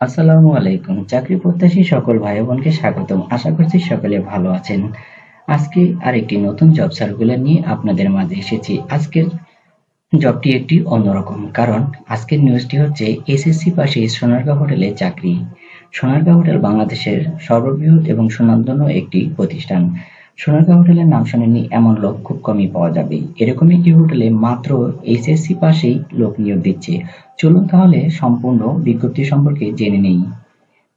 আসসালামু আলাইকুম। চাকরি প্রত্যাশী সকল ভাই বোনকে স্বাগতম। আশা করছি সকলে ভালো আছেন। আজকে আরেকটি নতুন জব সার্কুলার নিয়ে আপনাদের মাঝে এসেছি। আজকের জবটি একটি অন্যরকম, কারণ আজকের নিউজটি হচ্ছে এসএসসি পাশে সোনারগাঁও হোটেলে চাকরি। সোনারগাঁও হোটেল বাংলাদেশের সর্ববৃহৎ এবং সুনামধন্য একটি প্রতিষ্ঠান। সোনারগাঁও হোটেলের নাম শোনেনি এমন লোক খুব কমই পাওয়া যাবে। এরকম একটি হোটেলে মাত্র এসএসসি পাশেই লোক নিয়োগ দিচ্ছে। চলুন তাহলে সম্পূর্ণ বিজ্ঞপ্তি সম্পর্কে জেনে নেই।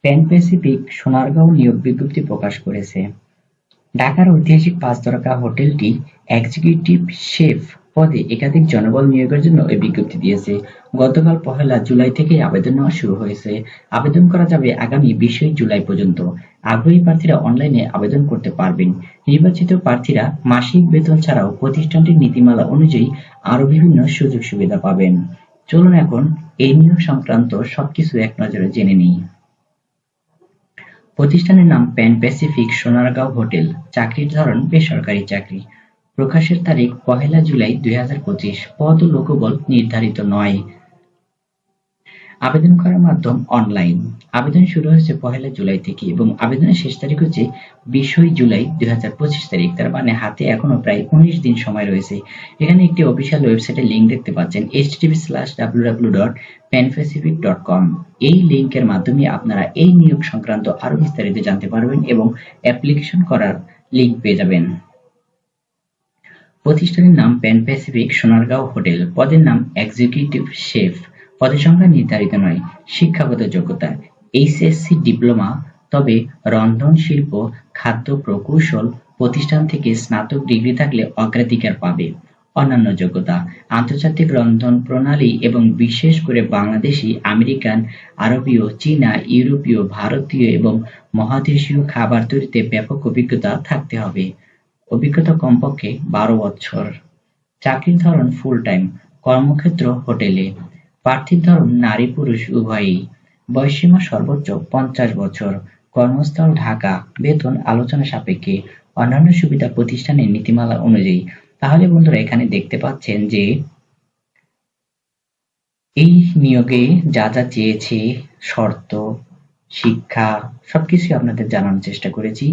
প্যান প্যাসিফিক সোনারগাঁও নিয়োগ বিজ্ঞপ্তি প্রকাশ করেছে। ঢাকার ঐতিহাসিক পাঁচ পাঁচতারকা হোটেলটি এক্সিকিউটিভ শেফ পদে একাধিক জনবল নিয়োগের জন্য এই বিজ্ঞপ্তি দিয়েছে। গতকাল পহেলা জুলাই থেকে আবেদন নেওয়া শুরু হয়েছে। আবেদন করা যাবে আগামী বিশই জুলাই পর্যন্ত। আগ্রহী প্রার্থীরা অনলাইনে আবেদন করতে পারবেন। নির্বাচিত প্রার্থীরা মাসিক বেতন ছাড়াও প্রতিষ্ঠানটির নীতিমালা অনুযায়ী আরও বিভিন্ন সুযোগ সুবিধা পাবেন। চলুন এখন এই নিয়োগ সংক্রান্ত সবকিছু এক নজরে জেনে নিই। প্রতিষ্ঠানের নাম প্যান প্যাসিফিক সোনারগাঁও হোটেল। চাকরির ধরন বেসরকারি চাকরি। প্রকাশের তারিখ পহেলা জুলাই দুই হাজার পঁচিশ পদ ও লোকবল নির্ধারিত নয়। আবেদন করার মাধ্যম অনলাইন। আবেদন শুরু হয়েছে পহেলা জুলাই থেকে এবং আবেদনের শেষ তারিখ হচ্ছে বিশই জুলাই দুই হাজার পঁচিশ তারিখ। তার মানে হাতে এখনও প্রায় উনিশ দিন সময় রয়েছে। এখানে একটি অফিসিয়াল ওয়েবসাইটের লিঙ্ক দেখতে পাচ্ছেন http slash dot dot com এই লিঙ্কের মাধ্যমে আপনারা এই নিয়োগ সংক্রান্ত আরও বিস্তারিত জানতে পারবেন এবং অ্যাপ্লিকেশন করার লিঙ্ক পেয়ে যাবেন। প্রতিষ্ঠানের নাম প্যান প্যাসিফিক সোনারগাঁও হোটেল। পদের নাম এক্সিকিউটিভ শেফ। পদের সংখ্যা নির্ধারিত নয়, শিক্ষাগত যোগ্যতা। এইচএসসি ডিপ্লোমা, তবে রন্ধন শিল্প, খাদ্য প্রকৌশল প্রতিষ্ঠান থেকে স্নাতক ডিগ্রি থাকলে অগ্রাধিকার পাবে। অন্যান্য যোগ্যতা, আন্তর্জাতিক রন্ধন প্রণালী এবং বিশেষ করে বাংলাদেশি, আমেরিকান, আরবীয়, চীনা, ইউরোপীয়, ভারতীয় এবং মহাদেশীয় খাবার তৈরিতে ব্যাপক অভিজ্ঞতা থাকতে হবে। অভিজ্ঞতা কমপক্ষে বারো বছর। চাকরির ধরন ফুল টাইম কর্মক্ষেত্র হোটেলে প্রার্থীর ধরন নারী পুরুষ উভয়ই। বয়সীমা সর্বোচ্চ পঞ্চাশ বছর। কর্মস্থল ঢাকা, বেতন আলোচনা সাপেক্ষে। অন্যান্য সুবিধা প্রতিষ্ঠানের নীতিমালা অনুযায়ী। তাহলে বন্ধুরা এখানে দেখতে পাচ্ছেন যে, এই নিয়োগে যা যা চেয়েছে শর্ত শিক্ষা সবকিছু আপনাদের জানানোর চেষ্টা করেছি।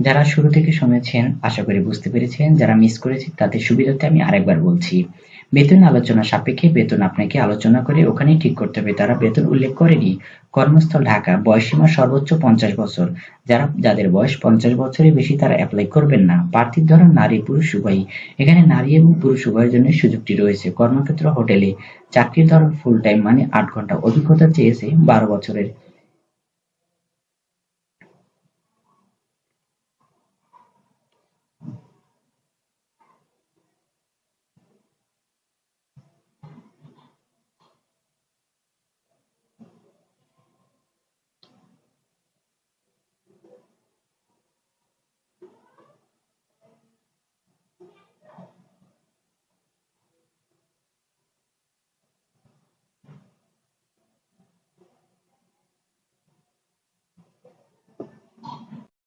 যারা শুরু থেকে শুনেছেন, আশা করি বুঝতে পেরেছেন। যারা মিস করেছে তাদের সুবিধাতে আমি আরেকবার বলছি, বেতন আলোচনা সাপেক্ষে বেতন আপনাকে আলোচনা করে ওখানেই ঠিক করতে হবে। তারা বেতন উল্লেখ করেনি। কর্মস্থল ঢাকা বয়সীমা সর্বোচ্চ পঞ্চাশ বছর। যারা, যাদের বয়স পঞ্চাশ বছরের বেশি তারা অ্যাপ্লাই করবেন না। প্রার্থীর ধরন নারী পুরুষ উভয়ই। এখানে নারী এবং পুরুষ উভয়ের জন্য সুযোগটি রয়েছে। কর্মক্ষেত্র হোটেলে চাকরির ধরন ফুল টাইম মানে আট ঘণ্টা অভিজ্ঞতা চেয়েছে বারো বছরের।